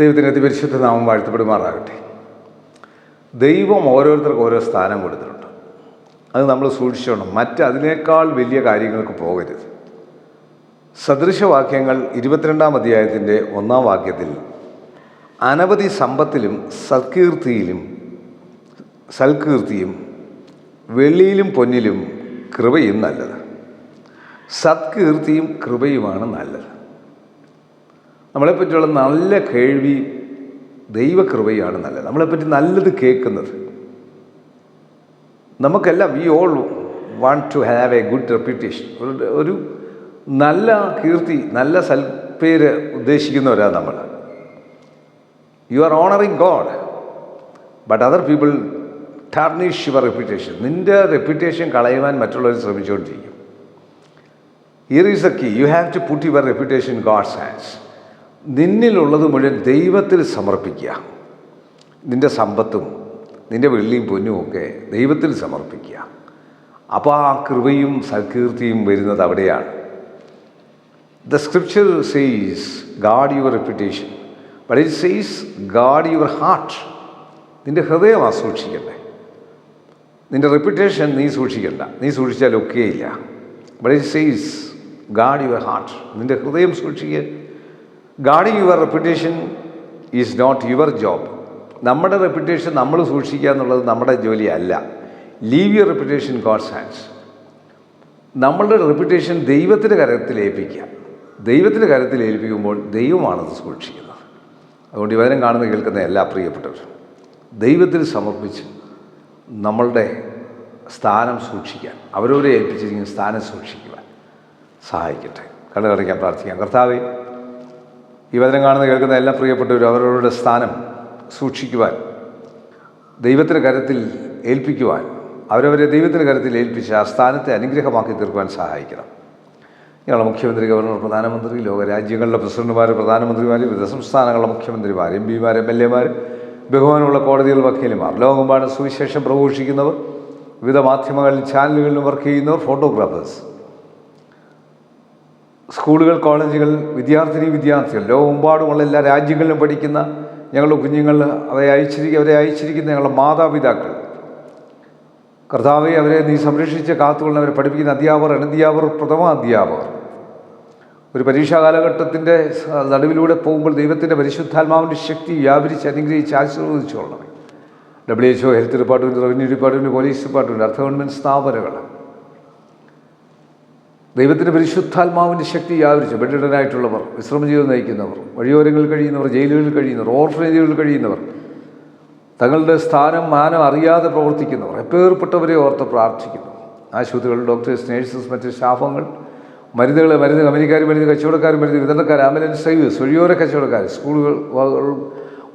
ദൈവത്തിന് അതിപരിശുദ്ധ നാമം വാഴ്ത്തപ്പെടുമാറാകട്ടെ. ദൈവം ഓരോരുത്തർക്കും ഓരോ സ്ഥാനം കൊടുത്തിട്ടുണ്ട്. അത് നമ്മൾ സൂക്ഷിച്ചോണം. മറ്റ് അതിനേക്കാൾ വലിയ കാര്യങ്ങൾക്ക് പോകരുത്. സദൃശവാക്യങ്ങൾ ഇരുപത്തിരണ്ടാം അധ്യായത്തിന്റെ ഒന്നാം വാക്യത്തിൽ അനവധി സമ്പത്തിലും സത്കീർത്തിയിലും സൽകീർത്തിയും വെള്ളിയിലും പൊന്നിലും കൃപയും നല്ലത്. സത്കീർത്തിയും കൃപയുമാണ് നല്ലത്. നമ്മളെപ്പറ്റിയുള്ള നല്ല കേൾവി ദൈവകൃപയാണ് നല്ലത്. നമ്മളെപ്പറ്റി നല്ലത് കേൾക്കുന്നത്. നമുക്കെല്ലാം we all want to have a good reputation ഒരു നല്ല കീർത്തി നല്ല സൽപ്പേര് ഉദ്ദേശിക്കുന്നവരാണ് നമ്മൾ. You are honouring God but other people tarnish your reputation നിന്റെ റെപ്യൂട്ടേഷൻ കളയുവാൻ മറ്റുള്ളവർ ശ്രമിച്ചുകൊണ്ടിരിക്കും. Here is a key you have to put your reputation God's hands നിന്നിലുള്ളത് മുഴുവൻ ദൈവത്തിൽ സമർപ്പിക്കുക. നിന്റെ സമ്പത്തും നിന്റെ വെള്ളിയും പൊന്നും ഒക്കെ ദൈവത്തിൽ സമർപ്പിക്കുക. അപ്പോൾ ആ കൃപയും സൽകീർത്തിയും വരുന്നത് അവിടെയാണ്. The scripture says guard your reputation but it says guard your heart നിന്റെ ഹൃദയം ആ സൂക്ഷിക്കട്ടെ നിന്റെ റെപ്യൂട്ടേഷൻ നീ സൂക്ഷിക്കണ്ട. നീ സൂക്ഷിച്ചാൽ ഒക്കെയില്ല. But it says guard your heart നിന്റെ ഹൃദയം സൂക്ഷിക്കുക. Guarding your reputation is not your job. നമ്മുടെ റെപ്യൂട്ടേഷൻ നമ്മൾ സൂക്ഷിക്കുക എന്നുള്ളത് നമ്മുടെ ജോലിയല്ല. Leave your reputation God's hands. നമ്മളുടെ റെപ്യൂട്ടേഷൻ ദൈവത്തിന്റെ കരത്തിൽ ഏൽപ്പിക്കുക. ദൈവത്തിന്റെ കരത്തിൽ ഏൽപ്പിക്കുമ്പോൾ ദൈവമാണത് സൂക്ഷിക്കുന്നത്. അതുകൊണ്ട് ഇവരും കാണുന്ന കേൾക്കുന്ന എല്ലാ പ്രിയപ്പെട്ടവരും ദൈവത്തിൽ സമർപ്പിച്ച് നമ്മളുടെ സ്ഥാനം സൂക്ഷിക്കാൻ അവരോട് ഏൽപ്പിച്ചിരിക്കുന്ന സ്ഥാനം സൂക്ഷിക്കുവാൻ സഹായിക്കട്ടെ. കണ്ണുകടയ്ക്കാൻ പ്രാർത്ഥിക്കാം. കർത്താവേ ഈ വചനം കാണുന്ന കേൾക്കുന്ന എല്ലാ പ്രിയപ്പെട്ടവരും അവരവരുടെ സ്ഥാനം സൂക്ഷിക്കുവാൻ ദൈവത്തിന്റെ കരത്തിൽ ഏൽപ്പിക്കുവാൻ അവരവരെ ദൈവത്തിന്റെ കരത്തിൽ ഏൽപ്പിച്ച് ആ സ്ഥാനത്തെ അനുഗ്രഹമാക്കി തീർക്കുവാൻ സഹായിക്കണം. ഞങ്ങളുടെ മുഖ്യമന്ത്രി ഗവർണർ പ്രധാനമന്ത്രി ലോകരാജ്യങ്ങളിലെ പ്രസിഡന്റുമാർ പ്രധാനമന്ത്രിമാർ വിവിധ സംസ്ഥാനങ്ങളുടെ മുഖ്യമന്ത്രിമാർ എം പിമാർ എം എൽ എമാർ ബഹുമാനമുള്ള കോടതികൾ വക്കീലുമാർ ലോകമെമ്പാടും സുവിശേഷം പ്രഘോഷിക്കുന്നവർ വിവിധ മാധ്യമങ്ങളിൽ ചാനലുകളിലും വർക്ക് ചെയ്യുന്നവർ ഫോട്ടോഗ്രാഫേഴ്സ് സ്കൂളുകൾ കോളേജുകൾ വിദ്യാർത്ഥിനി വിദ്യാർത്ഥികൾ ലോകമെമ്പാടുമുള്ള എല്ലാ രാജ്യങ്ങളിലും പഠിക്കുന്ന ഞങ്ങളുടെ കുഞ്ഞുങ്ങൾ അവരെ അയച്ചിരിക്കുക അവരെ അയച്ചിരിക്കുന്ന ഞങ്ങളുടെ മാതാപിതാക്കൾ. കർത്താവെ അവരെ നീ സംരക്ഷിച്ച് കാത്തുകൊണ്ട് അവരെ പഠിപ്പിക്കുന്ന അധ്യാപകർ അനധ്യാപകർ പ്രഥമ അധ്യാപകർ. ഒരു പരീക്ഷാ കാലഘട്ടത്തിന്റെ നടുവിലൂടെ പോകുമ്പോൾ ദൈവത്തിന്റെ പരിശുദ്ധാത്മാവിന്റെ ശക്തി വ്യാപരിച്ച് അനുഗ്രഹിച്ച് ആശീർവദിച്ചുകൊള്ളണം. W H O health department revenue department police department അർദ്ധ ഗവൺമെന്റ് സ്ഥാപനങ്ങൾ ദൈവത്തിന്റെ പരിശുദ്ധാത്മാവിന്റെ ശക്തി വ്യാപരിച്ചു. ബെഡിഡനായിട്ടുള്ളവർ വിശ്രമ ജീവിതം നയിക്കുന്നവർ വഴിയോരങ്ങളിൽ കഴിയുന്നവർ ജയിലുകളിൽ കഴിയുന്നവർ ഓർഫനേജുകളിൽ കഴിയുന്നവർ തങ്ങളുടെ സ്ഥാനം മാനം അറിയാതെ പ്രവർത്തിക്കുന്നവർ എപ്പേർപ്പെട്ടവരെ ഓർത്ത് പ്രാർത്ഥിക്കുന്നു. ആശുപത്രികൾ ഡോക്ടേഴ്സ് നേഴ്സസ് മറ്റ് സ്റ്റാഫുകൾ മരുന്നുകൾ മരുന്ന് കമ്പനിക്കാർ മരുന്ന് കച്ചവടക്കാർ മരുന്ന് വിതരണക്കാർ ആംബുലൻസ് സർവീസ് വഴിയോര കച്ചവടക്കാർ സ്കൂളുകൾ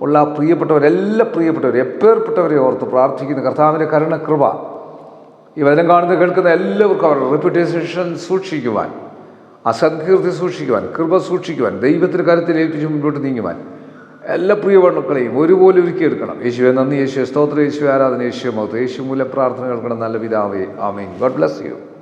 ഉള്ള പ്രിയപ്പെട്ടവരെല്ലാം പ്രിയപ്പെട്ടവർ എപ്പേർപ്പെട്ടവരെ ഓർത്ത് പ്രാർത്ഥിക്കുന്ന. കർത്താവിന്റെ കരുണകൃപ ഈ വചനം കാണുന്ന കേൾക്കുന്ന എല്ലാവർക്കും അവരുടെ റെപ്യൂട്ടേഷൻ സൂക്ഷിക്കുവാൻ അസത്കീർത്തി സൂക്ഷിക്കുവാൻ കൃപ സൂക്ഷിക്കുവാൻ ദൈവത്തിന്റെ കാര്യത്തിൽ ഏൽപ്പിച്ച് മുന്നോട്ട് നീങ്ങുവാൻ എല്ലാ പ്രിയവർണക്കളെയും ഒരുപോലെ ഒരുക്കിയെടുക്കണം. യേശുവെ നന്ദി യേശു സ്തോത്ര യേശു ആരാധന യേശു മൗത്ത് യേശു മൂല പ്രാർത്ഥന കേൾക്കണം. നല്ല പിതാവേ ആമേൻ. God bless you.